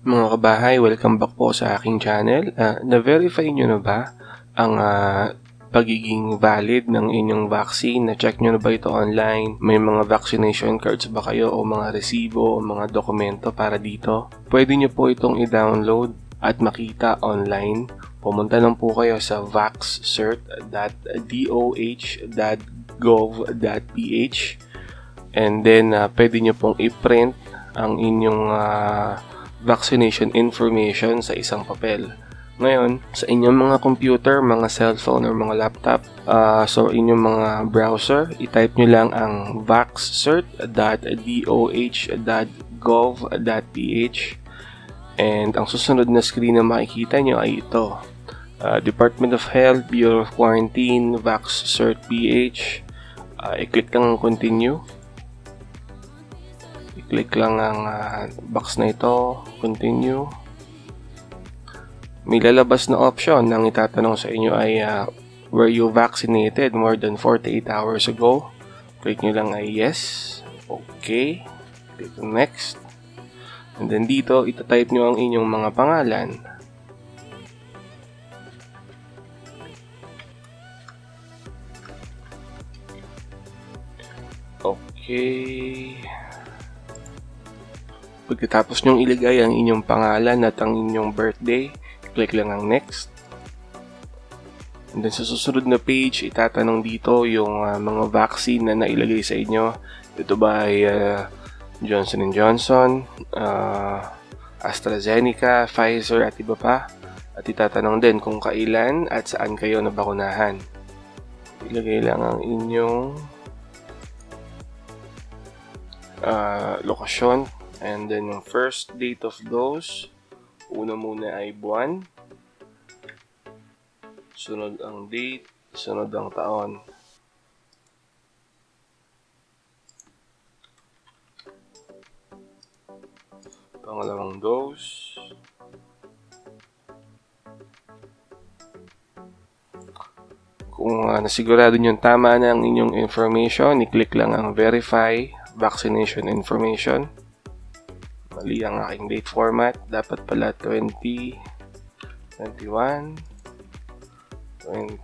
Mga kabahay, welcome back po sa aking channel. Ah, na-verify nyo na ba ang ah, pagiging valid ng inyong vaccine? Na-check nyo na ba ito online? May mga vaccination cards ba kayo o mga resibo o mga dokumento para dito? Pwede nyo po itong i-download at makita online. Pumunta lang po kayo sa vaxcert.doh.gov.ph and then ah, pwede nyo pong i-print ang inyong ah, vaccination information sa isang papel. Ngayon, sa inyong mga computer, mga cellphone or mga laptop, ah, so inyong mga browser, i-type nyo lang ang vaxcert.doh.gov.ph and ang susunod na screen na makikita nyo ay ito. Ah, Department of Health, Bureau of Quarantine, VaxCert PH. Ah, i-click lang ang continue. I-click lang ang ah, box na ito, continue. May lalabas na option ang itatanong sa inyo ay ah, were you vaccinated more than 48 hours ago? Click nyo lang ay yes. Okay. Click next. And then dito, itatype nyo ang inyong mga pangalan. Okay. Pagkatapos nyong ilagay ang inyong pangalan at ang inyong birthday, click lang ang next. And then sa susunod na page, itatanong dito yung ah, mga vaccine na nailagay sa inyo. Ito ba ay ah, Johnson Johnson, ah, AstraZeneca, Pfizer at iba pa. At itatanong din kung kailan at saan kayo nabakunahan. Ilagay lang ang inyong ah, lokasyon and then yung first date of those una muna ay buwan. Sunod ang date sunod ang taon. Pangalawang dose. Kung ah, nasigurado nyo tama na ang inyong information, i-click lang ang verify vaccination information. Mali ang aking date format. Dapat pala 20, 21, 20,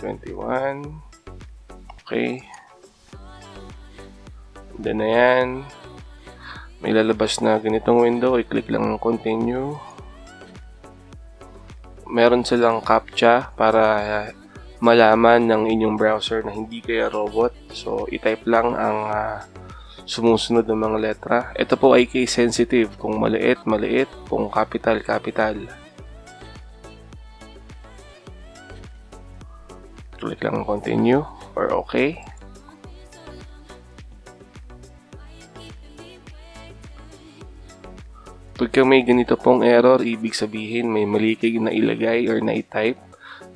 21. Okay. Then na yan. May lalabas na ganitong window. I-click lang ang continue. Meron silang captcha para malaman ng inyong browser na hindi kayo robot. So, i-type lang ang ah, sumusunod ng mga letra. Ito po ay case sensitive. Kung maliit, maliit. Kung capital, capital. Click lang ang continue or okay. Pagka may ganito pong error, ibig sabihin may mali kayo na ilagay or na i-type.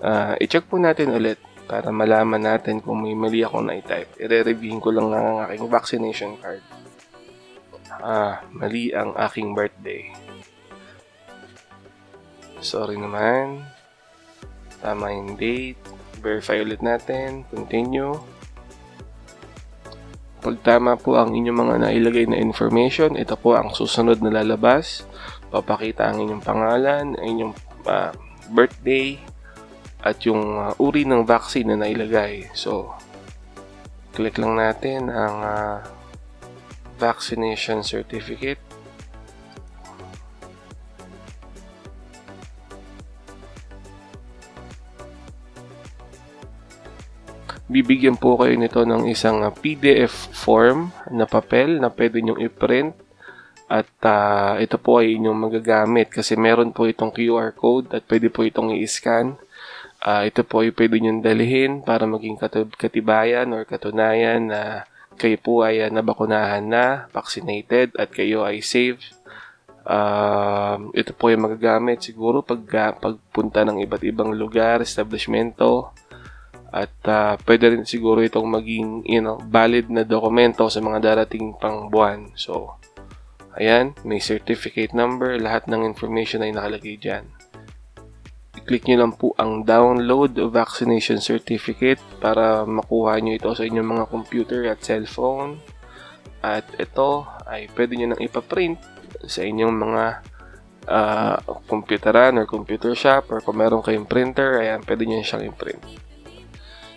Ah, i-check po natin ulit para malaman natin kung may mali akong na-type. I-reviewin ko lang ang aking vaccination card. Ah, mali ang aking birthday. Sorry naman. Tama yung date. Verify ulit natin. Continue. Pag tama po ang inyong mga nailagay na information, ito po ang susunod na lalabas. Papakita ang inyong pangalan, ang inyong ah, birthday, at yung uh, uri ng vaccine na nailagay. So, click lang natin ang uh, vaccination certificate. Bibigyan po kayo nito ng isang uh, PDF form na papel na pwede nyong i-print at uh, ito po ay inyong magagamit kasi meron po itong QR code at pwede po itong i-scan Ah, ito po ay pwede niyong dalhin para maging katibayan or katunayan na kayo po ay ah, nabakunahan na, vaccinated, at kayo ay safe. Um, ito po ay magagamit siguro pag pagpunta ng iba't ibang lugar, establishmento, at ah, pwede rin siguro itong maging you know, valid na dokumento sa mga darating pang buwan. So, ayan, may certificate number, lahat ng information ay nakalagay dyan click nyo lang po ang download vaccination certificate para makuha nyo ito sa inyong mga computer at cellphone. At ito ay pwede nyo nang ipaprint sa inyong mga uh, computeran or computer shop or kung meron kayong printer, ayan, pwede nyo siyang i-print.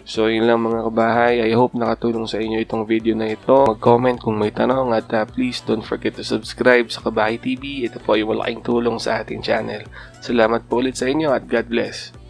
So, yun lang mga kabahay. I hope nakatulong sa inyo itong video na ito. Mag-comment kung may tanong at uh, please don't forget to subscribe sa Kabahay TV. Ito po ay malaking tulong sa ating channel. Salamat po ulit sa inyo at God bless.